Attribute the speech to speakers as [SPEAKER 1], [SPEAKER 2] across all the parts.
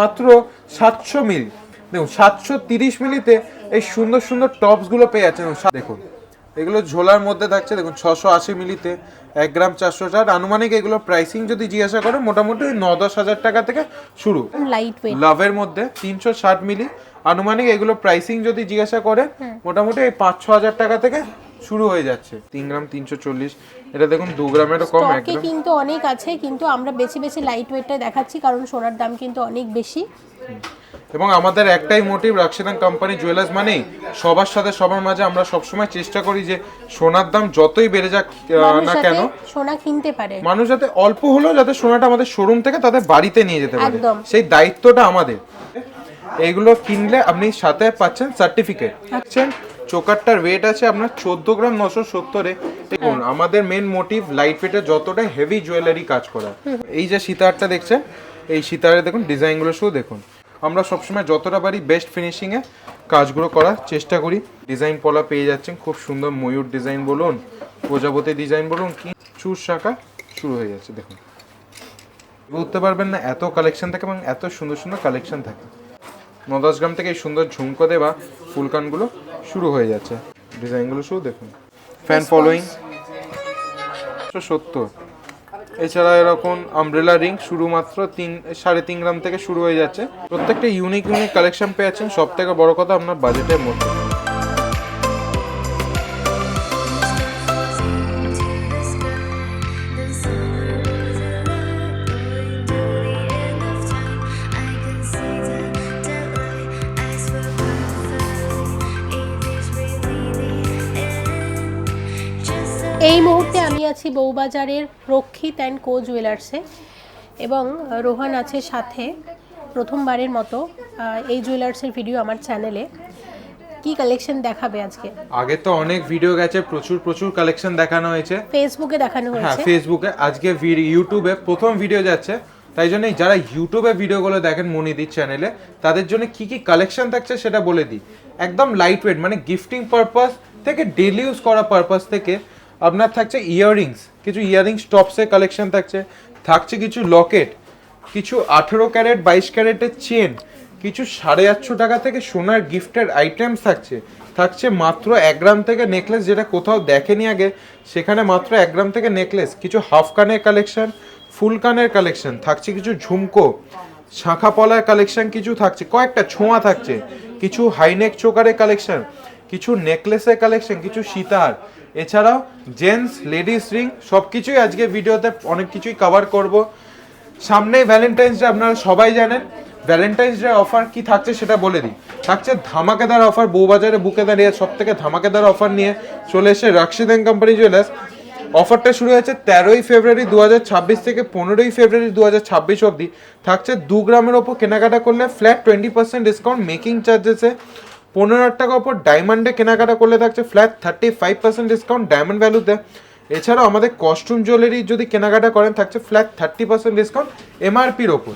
[SPEAKER 1] মাত্র সাতশো মিলি। দেখুন সাতশো তিরিশ মিলিতে এই সুন্দর সুন্দর টপসগুলো পেয়ে যাচ্ছেন। দেখুন, এগুলো ঝোলার মধ্যে থাকছে। দেখুন ছশো আশি মিলিতে এক গ্রাম চারশো ষাট। আনুমানিক এগুলো প্রাইসিং যদি জিজ্ঞাসা করে মোটামুটি ন দশ হাজার টাকা থেকে শুরু।
[SPEAKER 2] লাইট
[SPEAKER 1] লাভের মধ্যে তিনশো ষাট মিলি। আনুমানিক এগুলো প্রাইসিং যদি জিজ্ঞাসা করে মোটামুটি এই পাঁচ ছ হাজার টাকা থেকে শুরু হয়ে যাচ্ছে। তিন গ্রাম তিনশো চল্লিশ এটা দেখুন দু গ্রামেরও কম এক গ্রাম
[SPEAKER 2] কিন্তু অনেক আছে কিন্তু আমরা বেশি বেশি লাইট ওয়েটটা দেখাচ্ছি কারণ সোনার দাম কিন্তু অনেক বেশি।
[SPEAKER 1] এবং আমাদের একটাই মোটিভ রাক্সিদান কোম্পানি জুয়েলার্স মানেই সবার সাথে সবার মাঝে আমরা সবসময় চেষ্টা করি যে সোনার দাম যতই বেড়ে যাক না কেন
[SPEAKER 2] সোনা কিনতে পারে।
[SPEAKER 1] মানুষ যাতে অল্প হলেও যাতে সোনাটা আমাদের শোরুম থেকে তাদের বাড়িতে নিয়ে যেতে পারে। সেই দায়িত্বটা আমাদের। এইগুলো কিনলে আপনি সাথে পাচ্ছেন সার্টিফিকেট পাচ্ছেন চোকারটার ওয়েট আছে আপনার চোদ্দ গ্রাম নশো সত্তরে। দেখুন আমাদের মেন মোটিভ লাইট ওয়েটের যতটা হেভি জুয়েলারি কাজ করা এই যে সীতাহারটা দেখছেন এই সীতাহারে দেখুন ডিজাইনগুলো শুধু দেখুন। আমরা সবসময় যতটা পারি বেস্ট ফিনিশিংয়ে কাজগুলো করার চেষ্টা করি। ডিজাইন পলা পেয়ে যাচ্ছেন খুব সুন্দর ময়ূর ডিজাইন বলুন প্রজাপতি ডিজাইন বলুন কি চুর শাখা শুরু হয়ে যাচ্ছে দেখুন। বুঝতে পারবেন না এত কালেকশন থাকে এবং এত সুন্দর সুন্দর কালেকশন থাকে। ন দশ গ্রাম থেকে এই সুন্দর ঝুমকো দেওয়া ফুলকানগুলো শুরু হয়ে যাচ্ছে। ডিজাইনগুলো শুধু দেখুন। ফ্যান ফলোয়িং সত্তর। এছাড়া এরকম আমব্রেলা রিং শুধুমাত্র তিন সাড়ে তিন গ্রাম থেকে শুরু হয়ে যাচ্ছে। প্রত্যেকটা ইউনিক ইউনিক কালেকশন পেয়েছেন যাচ্ছেন। সব থেকে বড় কথা আপনার বাজেটের মধ্যে।
[SPEAKER 2] আছি বউবাজারের রক্ষিত অ্যান্ড কো জুয়েলার্সে এবং রোহান আছে সাথে প্রথমবারের মতো এই জুয়েলার্সের ভিডিও আমার চ্যানেলে। কি কালেকশন দেখাবে আজকে?
[SPEAKER 1] আগে তো অনেক ভিডিও গেছে প্রচুর প্রচুর কালেকশন দেখানো হয়েছে।
[SPEAKER 2] ফেসবুকে দেখানো হয়েছে
[SPEAKER 1] হ্যাঁ
[SPEAKER 2] হয়েছে।
[SPEAKER 1] ফেসবুকে আজকে ইউটিউবে প্রথম ভিডিও যাচ্ছে। তাই জন্যই যারা ইউটিউবে ভিডিওগুলো দেখেন মনিদির চ্যানেলে তাদের জন্য কি কি কালেকশন থাকছে সেটা বলে দিই। একদম লাইট ওয়েট মানে গিফটিং পারপাস থেকে ডেলি ইউজ করা পারপাস থেকে আপনার থাকছে ইয়াররিংস কিছু ইয়াররিংস টপসের কালেকশন থাকছে। থাকছে কিছু লকেট কিছু আঠেরো ক্যারেট বাইশ ক্যারেটের চেন কিছু সাড়ে আটশো টাকা থেকে সোনার গিফটের আইটেমস থাকছে। থাকছে মাত্র এক গ্রাম থেকে নেকলেস যেটা কোথাও দেখেনি আগে, সেখানে মাত্র এক গ্রাম থেকে নেকলেস কিছু হাফ কানের কালেকশন ফুল কানের কালেকশন থাকছে কিছু ঝুমকো, শাঁখা পলার কালেকশন কিছু থাকছে, কয়েকটা ছোঁয়া থাকছে, কিছু হাইনেক চোকারের কালেকশন কিছু নেকলেসের কালেকশন কিছু সীতার। এছাড়াও জেন্টস লেডিস রিং সব কিছুই আজকে ভিডিওতে অনেক কিছুই কভার করব। সামনেই ভ্যালেন্টাইন্স ডে আপনারা সবাই জানেন ভ্যালেন্টাইন্স ডে অফার কি থাকছে সেটা বলে দিই। থাকছে ধামাকেদার অফার বউবাজারে বুকে দাঁড়িয়ে সব থেকে ধামাকেদার অফার নিয়ে চলে এসে রাক্সিদেন কোম্পানি জুয়েলার্স অফারটা শুরু হয়েছে তেরোই ফেব্রুয়ারি দু হাজার ছাব্বিশ থেকে পনেরোই ফেব্রুয়ারি দু হাজার ছাব্বিশ অবধি। থাকছে দু গ্রামের ওপর কেনাকাটা করলে flat twenty percent discount making চার্জেসে পনেরো হাজার টাকার ওপর ডায়মন্ডে কেনাকাটা করলে থাকছে flat thirty five percent discount diamond ভ্যালুতে এছাড়াও আমাদের কস্টিউম জুয়েলারি যদি কেনাকাটা করেন, থাকছে ফ্ল্যাট থার্টি পার্সেন্ট ডিসকাউন্ট এমআরপির ওপর।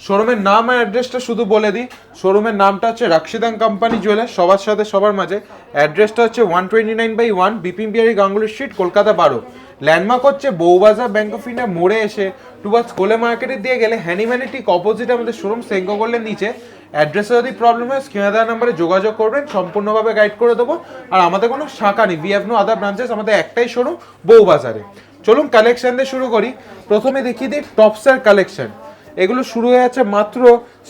[SPEAKER 1] শোরুমের নাম আর অ্যাড্রেসটা শুধু বলে দিই। শোরুমের নামটা হচ্ছে রাক্সিদান কোম্পানি জুয়েলার সবার সাথে সবার মাঝে। অ্যাড্রেসটা হচ্ছে one twenty nine by one Bipin Bihari Ganguly street Kolkata বারো ল্যান্ডমার্ক হচ্ছে বৌবাজার ব্যাঙ্ক অফ ইন্ডিয়া মোড়ে এসে টুবার্স কোলে মার্কেটে দিয়ে গেলে হ্যানিম্যানে ঠিক অপোজিট আমাদের শোরুম সেঙ্কো করলেন নিচে। অ্যাড্রেসে যদি প্রবলেম হয় স্ক্রিনে দেওয়া নাম্বারে যোগাযোগ করবেন, সম্পূর্ণভাবে গাইড করে দেবো। আর আমাদের কোনো শাখা নেই হ্যাভ নো আদার ব্রাঞ্চেস আমাদের একটাই শোরুম বউবাজারে। চলুন কালেকশন দিয়ে শুরু করি। প্রথমে দেখিয়ে দিই টপসের কালেকশন এগুলো শুরু হয়ে যাচ্ছে মাত্র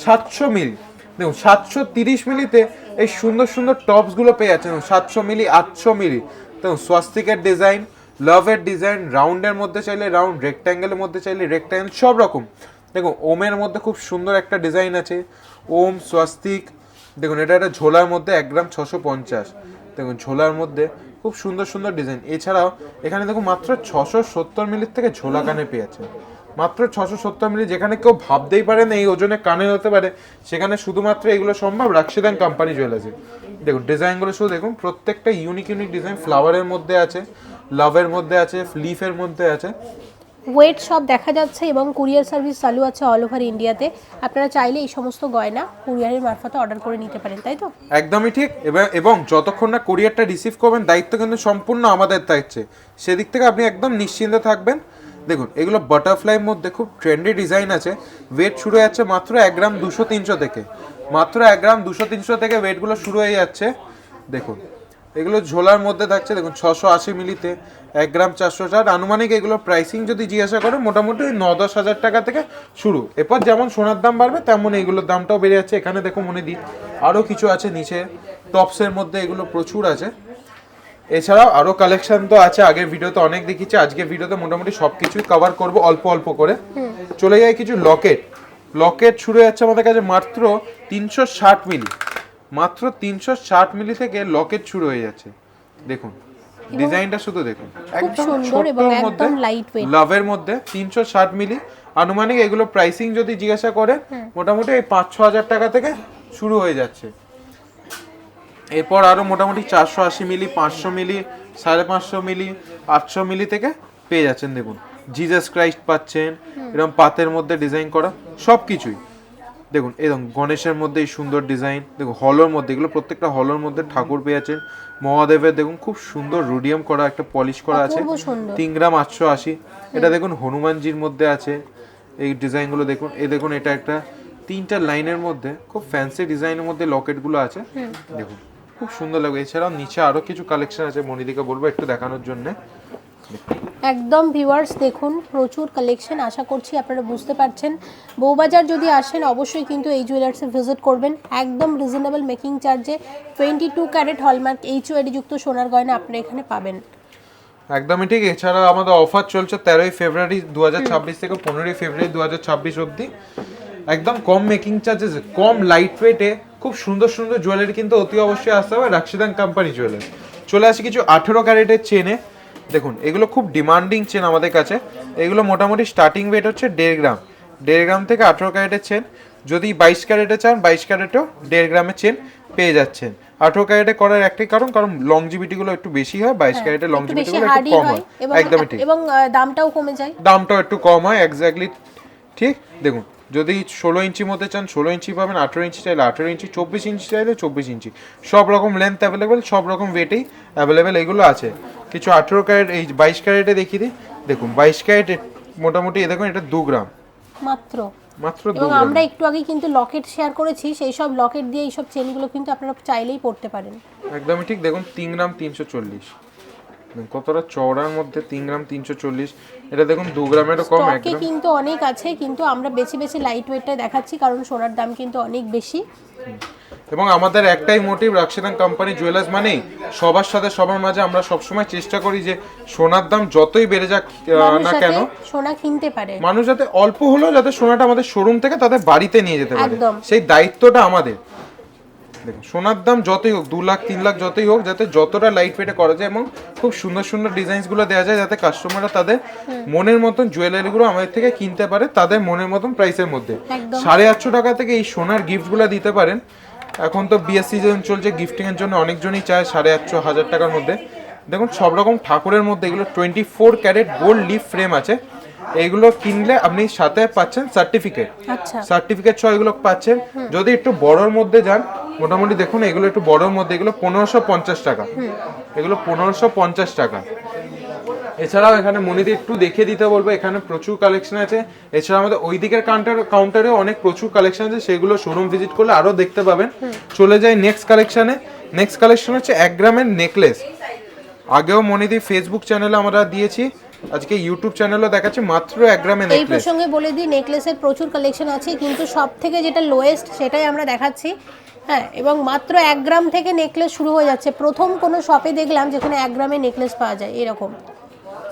[SPEAKER 1] সাতশো মিলি দেখুন, সাতশো তিরিশ মিলিতে এই সুন্দর সুন্দর টপসগুলো পেয়ে যাচ্ছেন সাতশো মিলি আটশো মিলি দেখুন স্বাস্তিকের ডিজাইন লাভের ডিজাইন রাউন্ডের মধ্যে চাইলে রাউন্ড রেক্ট্যাঙ্গেলের মধ্যে চাইলে রেক্ট্যাঙ্গেল সব রকম। দেখুন, ওমের মধ্যে খুব সুন্দর একটা ডিজাইন আছে। ওম স্বস্তিক। দেখুন, এটা একটা ঝোলার মধ্যে এক গ্রাম ছশো পঞ্চাশ। দেখুন, ঝোলার মধ্যে খুব সুন্দর সুন্দর ডিজাইন। এছাড়াও এখানে দেখুন, মাত্র ছশো সত্তর মিলির থেকে ঝোলা কানে পেয়েছে। মাত্র ছশো সত্তর মিলি, যেখানে কেউ ভাবতেই পারে না এই ওজনে কানে হতে পারে, সেখানে শুধুমাত্র এগুলো সম্ভব রাক্সিদান কোম্পানি জুয়েলার্সে দেখুন, ডিজাইনগুলো শুধু দেখুন, প্রত্যেকটা ইউনিক ইউনিক ডিজাইন ফ্লাওয়ারের মধ্যে আছে লাভের মধ্যে আছে লিফের মধ্যে আছে।
[SPEAKER 2] ওয়েট সব দেখা যাচ্ছে এবং কুরিয়ার সার্ভিস চালু আছে অল ওভার ইন্ডিয়াতে। আপনারা চাইলে এই সমস্ত গয়না কুরিয়ারের মারফতে অর্ডার করে নিতে পারেন, তাই তো?
[SPEAKER 1] একদমই ঠিক। এবং যতক্ষণ না কুরিয়ারটা রিসিভ করবেন, দায়িত্ব কিন্তু সম্পূর্ণ আমাদের থাকছে সেদিক থেকে আপনি একদম নিশ্চিন্তে থাকবেন। দেখুন, এগুলো বাটারফ্লাইয়ের মধ্যে খুব ট্রেন্ডি ডিজাইন আছে। ওয়েট শুরু হয়ে যাচ্ছে মাত্র এক গ্রাম দুশো তিনশো থেকে। মাত্র এক গ্রাম দুশো তিনশো থেকে ওয়েটগুলো শুরু হয়ে যাচ্ছে। দেখুন এগুলো ঝোলার মধ্যে থাকছে দেখুন ছশো আশি মিলিতে এক গ্রাম চারশো ষাট। আনুমানিক এগুলো প্রাইসিং যদি জিজ্ঞাসা করে মোটামুটি ন দশ হাজার টাকা থেকে শুরু। এরপর যেমন সোনার দাম বাড়বে তেমন এইগুলোর দামটাও বেড়ে যাচ্ছে। এখানে দেখো মনে দিই আরও কিছু আছে নিচে। টপসের মধ্যে এগুলো প্রচুর আছে। এছাড়াও আরও কালেকশন তো আছে। আগের ভিডিওতে অনেক দেখিয়েছি। আজকের ভিডিওতে মোটামুটি সব কিছুই কভার করব অল্প অল্প করে। চলে যায় কিছু লকেট। লকেট শুরু হয়ে যাচ্ছে আমাদের কাছে মাত্র তিনশো ষাট মিলি। মাত্র তিনশো ষাট মিলি থেকে লকেট শুরু হয়ে যাচ্ছে। দেখুন ডিজাইনটা শুধু দেখুন। একদম ছোট্টর মধ্যে লাভের মধ্যে তিনশো ষাট মিলি। আনুমানিক এগুলো প্রাইসিং যদি জিজ্ঞাসা করে মোটামুটি এই পাঁচ ছ হাজার টাকা থেকে শুরু হয়ে যাচ্ছে। এরপর আরও মোটামুটি চারশো আশি মিলি পাঁচশো মিলি সাড়ে পাঁচশো মিলি আটশো মিলি থেকে পেয়ে যাচ্ছেন দেখুন। জিজাস ক্রাইস্ট পাচ্ছেন এরকম পাতের মধ্যে ডিজাইন করা সব কিছুই দেখুন এরকম গণেশের মধ্যে এই সুন্দর ডিজাইন দেখুন হলোর মধ্যে এগুলো প্রত্যেকটা হলোর মধ্যে ঠাকুর পেয়ে যাচ্ছেন মহাদেবের দেখুন খুব সুন্দর রুডিয়াম করা একটা পলিশ করা আছে। তিন গ্রাম আটশো আশি। এটা দেখুন হনুমানজির মধ্যে আছে। এই ডিজাইনগুলো দেখুন এই দেখুন এটা একটা তিনটা লাইনের মধ্যে খুব ফ্যান্সি ডিজাইনের মধ্যে লকেটগুলো আছে। দেখুন খুব সুন্দর লাগবে। এছাড়াও নিচে আরও কিছু কালেকশন আছে মনিদিকে বলব একটু দেখানোর জন্য।
[SPEAKER 2] একদম ভিউয়ার্স দেখুন, প্রচুর কালেকশন আশা করছি আপনারা বুঝতে পারছেন। বউবাজার যদি আসেন, অবশ্যই কিন্তু এই জুয়েলার্সে ভিজিট করবেন। একদম রিজনেবল মেকিং চার্জে twenty two carat hallmark H যুক্ত সোনার গয়না আপনারা এখানে পাবেন।
[SPEAKER 1] একদমই ঠিক। এছাড়া আমাদের অফার চলছে তেরোই ফেব্রুয়ারি দু হাজার ছাব্বিশ থেকে পনেরোই ফেব্রুয়ারি দু অব্দি একদম কম মেকিং চার্জেস কম লাইট ওয়েটে খুব সুন্দর সুন্দর জুয়েলারি কিন্তু অতি অবশ্যই আসতে হবে রাক্সিদান কোম্পানি জুয়েলারি চলে আসি কিছু আঠেরো ক্যারেটের চেনে দেখুন এগুলো খুব ডিমান্ডিং চেন আমাদের কাছে। এগুলো মোটামুটি স্টার্টিং ওয়েট হচ্ছে দেড় গ্রাম। দেড় গ্রাম থেকে আঠেরো ক্যারেটের চেন যদি বাইশ ক্যারেটে চান বাইশ ক্যারেটেও দেড় গ্রামের চেন পেয়ে যাচ্ছেন। আঠেরো ক্যারেটে করার একটাই কারণ কারণ লংজিবিটি গুলো একটু বেশি হয় বাইশ ক্যারেটে
[SPEAKER 2] একটু
[SPEAKER 1] লংজিবিটি
[SPEAKER 2] বেশি
[SPEAKER 1] গুলো একটু কম
[SPEAKER 2] হয়।
[SPEAKER 1] হয় একদমই ঠিক।
[SPEAKER 2] এবং দামটাও কমে যায়।
[SPEAKER 1] দামটাও একটু কম হয় এক্স্যাক্টলি ঠিক। দেখুন যদি ষোলো ইঞ্চি মধ্যে চান ষোলো ইঞ্চি পাবেন আঠেরো ইঞ্চি চাইলে আঠেরো ইঞ্চি চব্বিশ ইঞ্চি চাইলে চব্বিশ ইঞ্চি। সব রকম লেন্থ অ্যাভেলেবেল সব রকম ওয়েটেই অ্যাভেলেবেল এগুলো আছে। কিছু আঠেরো ক্যারেট এই বাইশ ক্যারেটে দেখিয়ে দিই। দেখুন বাইশ ক্যারেটে মোটামুটি এ দেখুন এটা দু গ্রাম।
[SPEAKER 2] মাত্র।
[SPEAKER 1] মাত্র
[SPEAKER 2] এবং আমরা একটু আগে কিন্তু লকেট শেয়ার করেছি সেই সব লকেট দিয়ে এই এইসব চেনগুলো কিন্তু আপনারা চাইলেই পড়তে পারেন।
[SPEAKER 1] একদমই ঠিক দেখুন তিন গ্রাম তিনশো চল্লিশ। কতটা চওড়ার মধ্যে তিন গ্রাম তিনশো চল্লিশ। এটা দেখুন দু গ্রামেরও কম এক
[SPEAKER 2] স্টকে কিন্তু অনেক আছে কিন্তু আমরা বেশি বেশি লাইট ওয়েটটা দেখাচ্ছি কারণ সোনার দাম কিন্তু অনেক বেশি।
[SPEAKER 1] এবং আমাদের একটাই মোটিভ রাক্সিদান কোম্পানি জুয়েলার্স মানেই সবার সাথে সবার মাঝে আমরা সবসময় চেষ্টা করি যে সোনার দাম যতই বেড়ে যাক না কেন
[SPEAKER 2] সোনা কিনতে পারে।
[SPEAKER 1] মানুষ যাতে অল্প হলেও যাতে সোনাটা আমাদের শোরুম থেকে তাদের বাড়িতে নিয়ে যেতে পারে। সেই দায়িত্বটা আমাদের। দেখুন সোনার দাম যতই হোক দু লাখ তিন লাখ যতই হোক যাতে যতটা লাইট ওয়েটে করা যায় এবং খুব সুন্দর সুন্দর ডিজাইনসগুলো দেওয়া যায় যাতে কাস্টমাররা তাদের মনের মতন জুয়েলারিগুলো আমাদের থেকে কিনতে পারে তাদের মনের মতন প্রাইসের মধ্যে। সাড়ে আটশো টাকা থেকে এই সোনার গিফটগুলো দিতে পারেন। এখন তো বিএস সিজন চলছে গিফটিং এর জন্য অনেকজনই চায় সাড়ে আটশো হাজার টাকার মধ্যে। দেখুন সব রকম ঠাকুরের মধ্যে এগুলো twenty four carat gold leaf frame আছে। এইগুলো কিনলে আপনি সাথে পাচ্ছেন সার্টিফিকেট সার্টিফিকেট সহ এগুলো পাচ্ছেন। যদি একটু বড়র মধ্যে যান মোটামুটি দেখুন এগুলো একটু বড়র মধ্যে এগুলো পনেরোশো পঞ্চাশ টাকা। এগুলো পনেরোশো পঞ্চাশ টাকা। এছাড়াও এখানে মনিদি একটু দেখিয়ে দিতে বলব এখানে প্রচুর কালেকশন আছে। এছাড়া আমাদের ওই দিকের কাউন্টার কাউন্টারে অনেক প্রচুর কালেকশন আছে সেগুলো শোরুম ভিজিট করলে আরও দেখতে পাবেন। চলে যাই নেক্সট কালেকশনে নেক্সট কালেকশন হচ্ছে এক গ্রামের নেকলেস আগেও মনিদি ফেসবুক চ্যানেলে আমরা দিয়েছি আজকে ইউটিউব চ্যানেলও দেখাচ্ছি মাত্র এক গ্রামের
[SPEAKER 2] এই
[SPEAKER 1] নেকলেস
[SPEAKER 2] প্রসঙ্গে বলে দিই নেকলেসের প্রচুর কালেকশন আছে কিন্তু সব থেকে যেটা লোয়েস্ট সেটাই আমরা দেখাচ্ছি। হ্যাঁ এবং মাত্র এক গ্রাম থেকে নেকলেস শুরু হয়ে যাচ্ছে। প্রথম কোনো শপে দেখলাম যেখানে এক গ্রামে নেকলেস পাওয়া যায় এরকম।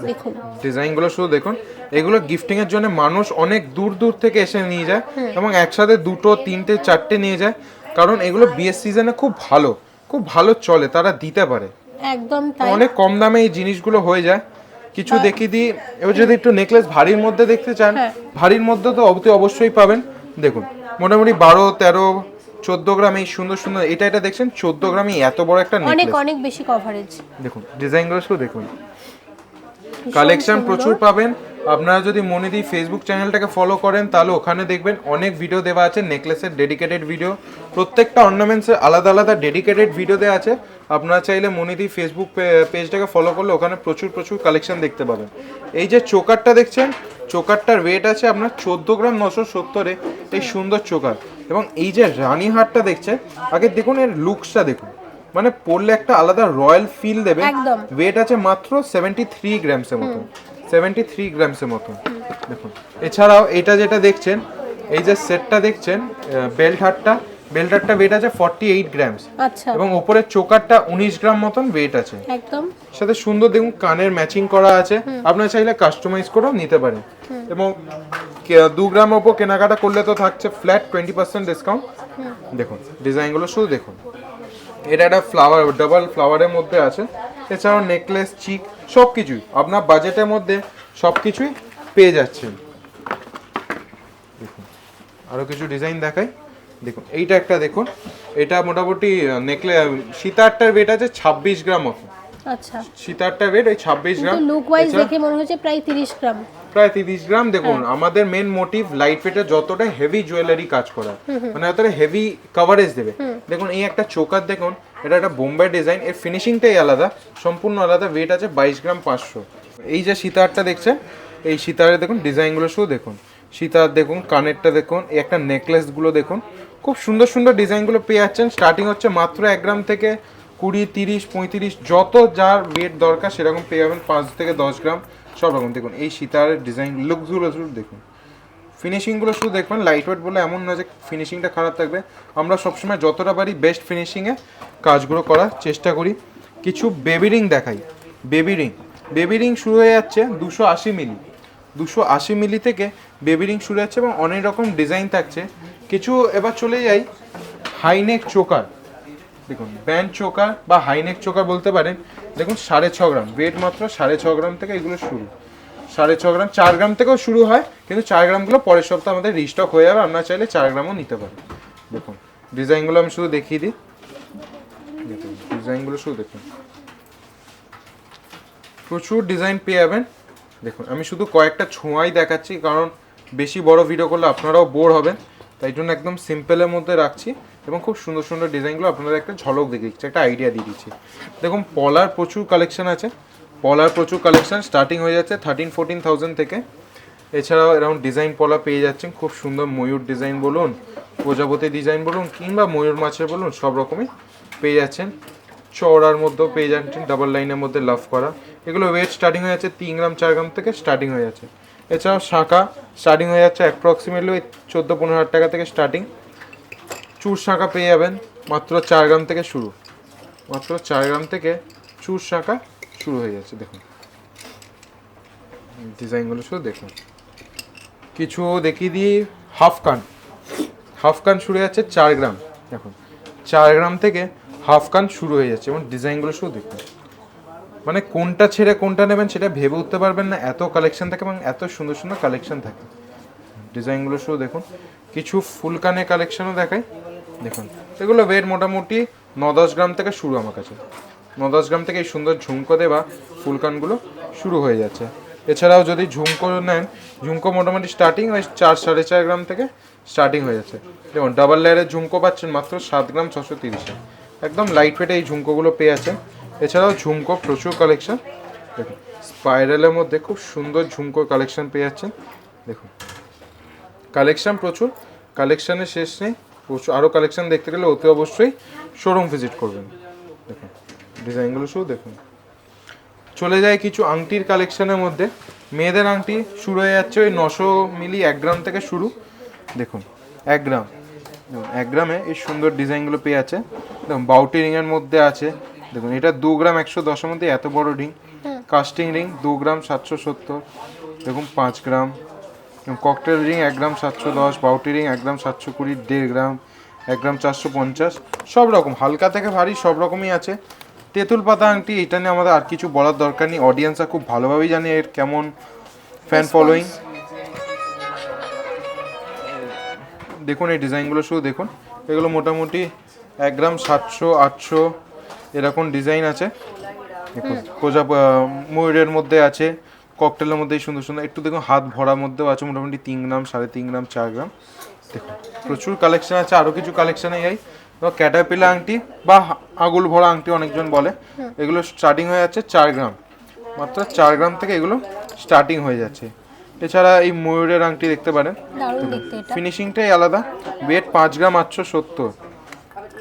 [SPEAKER 2] দেখুন।
[SPEAKER 1] ডিজাইনগুলো শুধু দেখুন এগুলো গিফটিং এর জন্য মানুষ অনেক দূর দূর থেকে এসে নিয়ে যায় এবং একসাথে দুটো তিনটে চারটে নিয়ে যায়। কারণ এগুলো বিয়ের সিজনে খুব ভালো খুব ভালো চলে তারা দিতে পারে।
[SPEAKER 2] একদম তাই।
[SPEAKER 1] অনেক কম দামে এই জিনিসগুলো হয়ে যায়। কিছু দেখিয়ে দিই এবার যদি একটু নেকলেস ভারীর মধ্যে দেখতে চান
[SPEAKER 2] হ্যাঁ।
[SPEAKER 1] ভারীর মধ্যে তো অবশ্যই পাবেন। দেখুন মোটামুটি বারো তেরো চোদ্দ গ্রাম এই সুন্দর সুন্দর এটা এটা দেখছেন? চোদ্দ গ্রামে এত বড় একটা
[SPEAKER 2] অনেক
[SPEAKER 1] নেকলেস
[SPEAKER 2] অনেক বেশি কভারেজ
[SPEAKER 1] দেখুন ডিজাইনগুলো শুধু দেখুন। কালেকশন প্রচুর পাবেন। আপনারা যদি মনিদি ফেসবুক চ্যানেলটাকে ফলো করেন তাহলে ওখানে দেখবেন অনেক ভিডিও দেওয়া আছে নেকলেসের ডেডিকেটেড ভিডিও প্রত্যেকটা অর্নামেন্টসের আলাদা আলাদা ডেডিকেটেড ভিডিও দেওয়া আছে। আপনারা চাইলে মনিদি ফেসবুক পেজটাকে ফলো করলে ওখানে প্রচুর প্রচুর কালেকশন দেখতে পাবেন। এই যে চোকারটা দেখছেন? চোকারটার ওয়েট আছে আপনার চোদ্দ গ্রাম নশো সত্তরে। এই সুন্দর চোকার। এবং এই যে রানী হারটা দেখছেন আগে দেখুন এর লুকসটা দেখুন। মানে পরলে একটা আলাদা রয়্যাল ফিল দেবে। ওয়েট আছে মাত্র সেভেন্টি থ্রি গ্রামসের মতো সেভেন্টি থ্রি গ্রামসের মতো দেখুন। এছাড়াও এটা যেটা দেখছেন এই যে সেটটা দেখছেন বেল্ট হারটা বেল্ট হারটা ওয়েট আছে ফর্টি এইট গ্রামস এবং ওপরের চোকারটা উনিশ গ্রাম মতন ওয়েট আছে।
[SPEAKER 2] একদম।
[SPEAKER 1] সাথে সুন্দর দেখুন কানের ম্যাচিং করা আছে। আপনারা চাইলে কাস্টমাইজ করেও নিতে পারেন। এবং দু গ্রাম ওপর কেনাকাটা করলে তো থাকছে ফ্ল্যাট টোয়েন্টি পার্সেন্ট ডিসকাউন্ট দেখুন ডিজাইনগুলো শুধু দেখুন। এটা একটা ফ্লাওয়ার ডাবল ফ্লাওয়ারের মধ্যে আছে। এছাড়াও নেকলেস চিক সব কিছুই আপনার বাজেটের মধ্যে সব কিছুই পেয়ে যাচ্ছেন। দেখুন আরও কিছু ডিজাইন দেখাই। দেখুন এইটা একটা দেখুন। এটা মোটামুটি নেকলে সীতারটার ওয়েট আছে ছাব্বিশ গ্রাম মতো।
[SPEAKER 2] আচ্ছা।
[SPEAKER 1] সীতারটা ওয়েট ওই ছাব্বিশ গ্রাম।
[SPEAKER 2] লুক ওয়াইজ দেখে মনে হচ্ছে প্রায় তিরিশ গ্রাম।
[SPEAKER 1] প্রায় তিরিশ গ্রাম দেখুন আমাদের মেন মোটিভ লাইট ওয়েটের যতটা হেভি জুয়েলারি কাজ করা মানে যতটা হেভি কভারেজ দেবে। দেখুন এই একটা চোকার দেখুন এটা একটা বোম্বে ডিজাইন এর ফিনিশিংটাই আলাদা সম্পূর্ণ আলাদা ওয়েট আছে বাইশ গ্রাম পাঁচশো। এই যে সীতারটা দেখছেন এই সীতারের দেখুন ডিজাইনগুলো শুধু দেখুন। সীতার দেখুন কানেরটা দেখুন এই একটা নেকলেসগুলো দেখুন খুব সুন্দর সুন্দর ডিজাইনগুলো পেয়ে যাচ্ছেন স্টার্টিং হচ্ছে মাত্র এক গ্রাম থেকে কুড়ি তিরিশ পঁয়ত্রিশ যত যার ওয়েট দরকার সেরকম পেয়ে যাবেন পাঁচ থেকে দশ গ্রাম। সব রকম দেখুন, এই সীতারের ডিজাইন লুকসগুলো শুধু দেখুন। ফিনিশিংগুলো শুধু দেখবেন লাইট ওয়েট বলে এমন না যে ফিনিশিংটা খারাপ থাকবে। আমরা সবসময় যতটা পারি বেস্ট ফিনিশিংয়ে কাজগুলো করার চেষ্টা করি। কিছু বেবি রিং দেখাই। বেবি রিং বেবি রিং শুরু হয়ে যাচ্ছে দুশো আশি মিলি দুশো আশি মিলি থেকে বেবি রিং শুরু হচ্ছে এবং অনেক রকম ডিজাইন থাকছে। কিছু এবার চলে যাই হাইনেক চোকার দেখুন, ব্যান্ড চোকা বা হাইনেক চোকা বলতে পারেন, দেখুন সাড়ে ছ গ্রাম ওয়েট মাত্র সাড়ে ছ গ্রাম থেকে এগুলো শুরু। সাড়ে ছ গ্রাম, চার গ্রাম থেকেও শুরু হয়, কিন্তু চার গ্রামগুলো পরের সপ্তাহে আমাদের রিস্টক হয়ে যাবে, আপনারা চাইলে চার গ্রামও নিতে পারেন। দেখুন ডিজাইনগুলো আমি শুধু দেখিয়ে দিই। দেখুন ডিজাইনগুলো শুধু দেখুন। প্রচুর ডিজাইন পেয়ে যাবেন। দেখুন, আমি শুধু কয়েকটা ছোঁয়াই দেখাচ্ছি, কারণ বেশি বড় ভিডিও করলে আপনারাও বোর হবেন। তাই জন্য একদম সিম্পলের মধ্যে রাখছি। এবং খুব সুন্দর সুন্দর ডিজাইনগুলো আপনাদের একটা ঝলক দেখে দিচ্ছি, একটা আইডিয়া দিয়ে দিচ্ছি। দেখুন, পলার প্রচুর কালেকশন আছে। পলার প্রচুর কালেকশন স্টার্টিং হয়ে যাচ্ছে থার্টিন ফোরটিন থাউজেন্ড থেকে। এছাড়াও এরকম ডিজাইন পলা পেয়ে যাচ্ছেন, খুব সুন্দর ময়ূর ডিজাইন বলুন, প্রজাপতি ডিজাইন বলুন, কিংবা ময়ূর মাছের বলুন, সব রকমই পেয়ে যাচ্ছেন। চওড়ার মধ্যেও পেয়ে যাচ্ছেন ডাবল লাইনের মধ্যে লাভ করা। এগুলো ওয়েট স্টার্টিং হয়ে যাচ্ছে, তিন গ্রাম, চার গ্রাম থেকে স্টার্টিং হয়ে যাচ্ছে। এছাড়াও শাঁখা স্টার্টিং হয়ে যাচ্ছে অ্যাপ্রক্সিমেটলি ওই চোদ্দ, পনেরো হাজার টাকা থেকে স্টার্টিং চুর শাঁখা পেয়ে যাবেন। মাত্র চার গ্রাম থেকে শুরু। মাত্র চার গ্রাম থেকে চুর শাঁখা শুরু হয়ে যাচ্ছে, দেখুন। ডিজাইনগুলো শুধু দেখুন। কিছু দেখিয়ে দিই, হাফ কান। হাফ কান শুরু হয়ে যাচ্ছে চার গ্রাম, দেখুন। চার গ্রাম থেকে হাফ কান শুরু হয়ে যাচ্ছে এবং ডিজাইনগুলো শুধু দেখুন। মানে কোনটা ছেড়ে কোনটা নেবেন সেটা ভেবে উঠতে পারবেন না, এত কালেকশন থাকে এবং এত সুন্দর সুন্দর কালেকশন থাকে। ডিজাইনগুলো শুধু দেখুন। কিছু ফুল কানে কালেকশনও দেখাই। দেখুন, এগুলো ওয়েট মোটামুটি ন দশ গ্রাম থেকে শুরু আমার কাছে। ন দশ গ্রাম থেকে এই সুন্দর ঝুমকো দেওয়া ফুলকানগুলো শুরু হয়ে যাচ্ছে। এছাড়াও যদি ঝুমকো নেন, ঝুমকো মোটামুটি স্টার্টিং ওই চার, সাড়ে চার গ্রাম থেকে স্টার্টিং হয়ে যাচ্ছে। দেখুন ডাবল লেয়ারের ঝুমকো পাচ্ছেন মাত্র সাত গ্রাম ছশো তিরিশে একদম লাইট ওয়েটে এই ঝুমকোগুলো পেয়ে যাচ্ছেন এছাড়াও ঝুমকো প্রচুর কালেকশন দেখুন স্পাইরালের মধ্যে খুব সুন্দর ঝুমকোর কালেকশন পেয়ে যাচ্ছেন। দেখুন কালেকশন প্রচুর। কালেকশানের শেষ নেই। আরও কালেকশন দেখতে গেলে অতি অবশ্যই শোরুম ভিজিট করবেন। দেখুন ডিজাইনগুলো শুধু দেখুন। চলে যায় কিছু আংটির কালেকশনের মধ্যে। মেয়েদের আংটি শুরু হয়ে যাচ্ছে ওই নশো মিলি এক গ্রাম থেকে শুরু। দেখুন এক গ্রাম। এক গ্রামে এই সুন্দর ডিজাইনগুলো পেয়ে আছে। দেখুন বাউটি রিংয়ের মধ্যে আছে। দেখুন এটা দু গ্রাম একশো দশের মধ্যে এত বড় রিং কাস্টিং রিং দু গ্রাম সাতশো সত্তর। দেখুন পাঁচ গ্রাম। ককটেল রিং এক গ্রাম সাতশো দশ বাউটি রিং এক গ্রাম সাতশো কুড়ি দেড় গ্রাম এক গ্রাম চারশো পঞ্চাশ সব রকম। হালকা থেকে ভারী সব রকমই আছে। তেঁতুল পাতা আংটি এটা নিয়ে আমাদের আর কিছু বলার দরকার নেই। অডিয়েন্সরা খুব ভালোভাবেই জানে এর কেমন ফ্যান ফলোয়িং দেখুন এই ডিজাইনগুলো শুধু দেখুন। এগুলো মোটামুটি এক গ্রাম সাতশো আটশো এরকম ডিজাইন আছে। দেখুন প্রজা ময়ূরের মধ্যে আছে। ককটেলের মধ্যে এই সুন্দর সুন্দর একটু দেখুন হাত ভরার মধ্যেও আছে মোটামুটি তিন গ্রাম সাড়ে তিন গ্রাম চার গ্রাম। দেখুন প্রচুর কালেকশন আছে আরও কিছু কালেকশনে যাই ক্যাটাপিলা আংটি বা আগুল ভরা আংটি অনেকজন বলে। এগুলো স্টার্টিং হয়ে যাচ্ছে চার গ্রাম। মাত্র চার গ্রাম থেকে এগুলো স্টার্টিং হয়ে যাচ্ছে। এছাড়া এই ময়ূরের আংটি দেখতে পারেন। ফিনিশিংটাই আলাদা ওয়েট পাঁচ গ্রাম আটশো সত্তর।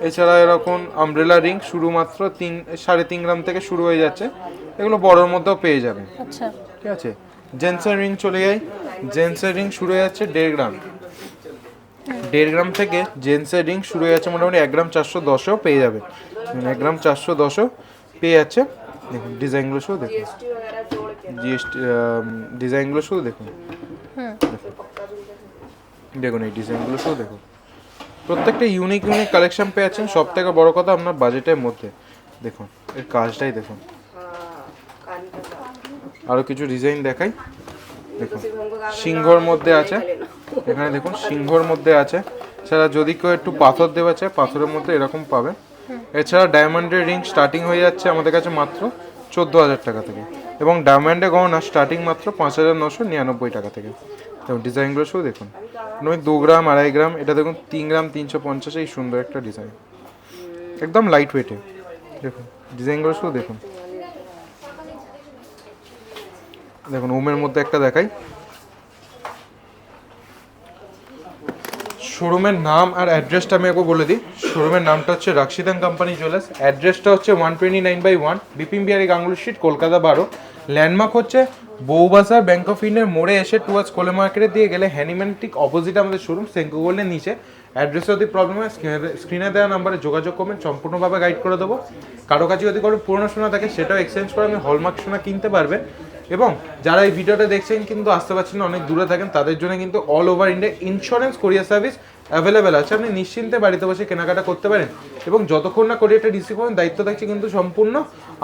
[SPEAKER 1] এছাড়া এরকম আমব্রেলা রিং শুধুমাত্র তিন সাড়ে তিন গ্রাম থেকে শুরু হয়ে যাচ্ছে। এগুলো বড়োর মধ্যেও পেয়ে যাবে
[SPEAKER 2] আচ্ছা।
[SPEAKER 1] ঠিক আছে? জেন্টসের রিং চলে যাই জেন্টসের রিং শুরু হয়ে যাচ্ছে দেড় গ্রাম। দেড় গ্রাম থেকে জেন্টসের রিং শুরু হয়ে যাচ্ছে মোটামুটি এক গ্রাম চারশো দশও পেয়ে যাবে। মানে এক গ্রাম চারশো দশও পেয়ে যাচ্ছে। দেখুন ডিজাইনগুলো শুধু দেখুন। জিএসটি ডিজাইনগুলো শুধু দেখুন। দেখুন এই ডিজাইনগুলো শুধু দেখুন। প্রত্যেকটা ইউনিক ইউনিক কালেকশন পেয়ে যাচ্ছেন। সব থেকে বড় কথা আপনার বাজেটের মধ্যে। দেখুন এর কাজটাই দেখুন। আরও কিছু ডিজাইন দেখাই। দেখুন, সিংহর মধ্যে আছে। এখানে দেখুন, সিংহর মধ্যে আছে। এছাড়া যদি কেউ একটু পাথর দেওয়া চায়, পাথরের মধ্যে এরকম পাবে এছাড়া ডায়মন্ডের রিং স্টার্টিং হয়ে যাচ্ছে আমাদের কাছে মাত্র চোদ্দ হাজার টাকা থেকে। এবং ডায়মন্ডের গহনা স্টার্টিং মাত্র পাঁচ হাজার নশো নিরানব্বই টাকা থেকে। তো ডিজাইনগুলো শুধু দেখুন। নয়, দু গ্রাম, আড়াই গ্রাম, এটা দেখুন, তিন গ্রাম, তিনশো পঞ্চাশ এই সুন্দর একটা ডিজাইন একদম লাইট ওয়েটে দেখুন ডিজাইনগুলো শুধু দেখুন। দেখুন ওমের মধ্যে একটা দেখাই। শোরুমের নাম আর অ্যাড্রেসটা আমি একবার বলে দিই। শোরুমের নামটা হচ্ছে রাক্সিদান কোম্পানি জুয়েলার্স। অ্যাড্রেসটা হচ্ছে one twenty nine by one Bipin Bihari Ganguly street Kolkata বারো। ল্যান্ডমার্ক হচ্ছে বউবাজার ব্যাংক অফ ইন্ডিয়ার মোড়ে এসে টুয়ার্ডস কোলে মার্কেটে দিয়ে গেলে হ্যানিম্যান ঠিক অপোজিট আমাদের শোরুম সেঙ্কু গোল্ডের নিচে। অ্যাড্রেসে যদি প্রবলেম হয় স্ক্রিনে দেওয়া নাম্বারে যোগাযোগ করবেন, সম্পূর্ণভাবে গাইড করে দেবো। কারও কাছে যদি কোনো পুরনো সোনা থাকে, সেটাও এক্সচেঞ্জ করে আমি হলমার্ক সোনা কিনতে পারবে এবং যারা এই ভিডিওটা দেখছেন কিন্তু আসতে পারছেন না, অনেক দূরে থাকেন, তাদের জন্য কিন্তু all over India insurance courier service available আছে। আপনি নিশ্চিন্তে বাড়িতে বসে কেনাকাটা করতে পারেন এবং যতক্ষণ না কোরিয়ারটা রিসিভ করেন, দায়িত্ব থাকছে কিন্তু সম্পূর্ণ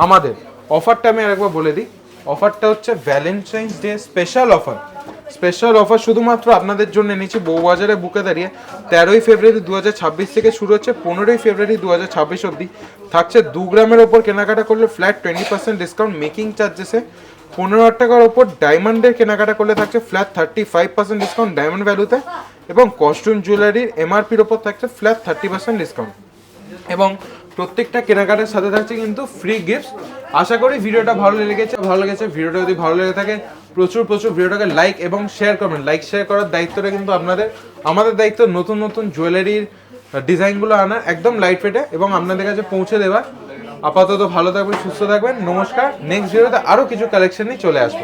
[SPEAKER 1] আমাদের। অফারটা আমি আরেকবার বলে দিই। অফারটা হচ্ছে Valentine's day special offer special offer শুধুমাত্র আপনাদের জন্য। নিচে বউবাজারে বুকে দাঁড়িয়ে তেরোই ফেব্রুয়ারি দু হাজার ছাব্বিশ থেকে শুরু হচ্ছে, পনেরোই ফেব্রুয়ারি দু হাজার ছাব্বিশ অব্দি থাকছে দু গ্রামের ওপর কেনাকাটা করলে flat twenty percent discount making চার্জেসে পনেরো হাজার টাকার ওপর ডায়মন্ডের কেনাকাটা করলে থাকছে flat thirty five percent discount diamond ভ্যালুতে এবং কস্টিউম জুয়েলারির এমআরপির ওপর থাকছে ফ্ল্যাট থার্টি পার্সেন্ট ডিসকাউন্ট এবং প্রত্যেকটা কেনাকাটার সাথে থাকছে কিন্তু ফ্রি গিফট আশা করি ভিডিওটা ভালো লেগেছে ভালো লেগেছে। ভিডিওটা যদি ভালো লেগে থাকে, প্রচুর প্রচুর ভিডিওটাকে লাইক এবং শেয়ার করবেন। লাইক শেয়ার করার দায়িত্বটা কিন্তু আপনাদের। আমাদের দায়িত্ব নতুন নতুন জুয়েলারির ডিজাইনগুলো আনা, একদম লাইট ফেটে এবং আপনাদের কাছে পৌঁছে দেওয়া। আপাতত ভালো থাকবেন, সুস্থ থাকবেন। নমস্কার। নেক্সট ভিডিওতে আরও কিছু কালেকশন নিয়ে চলে আসব।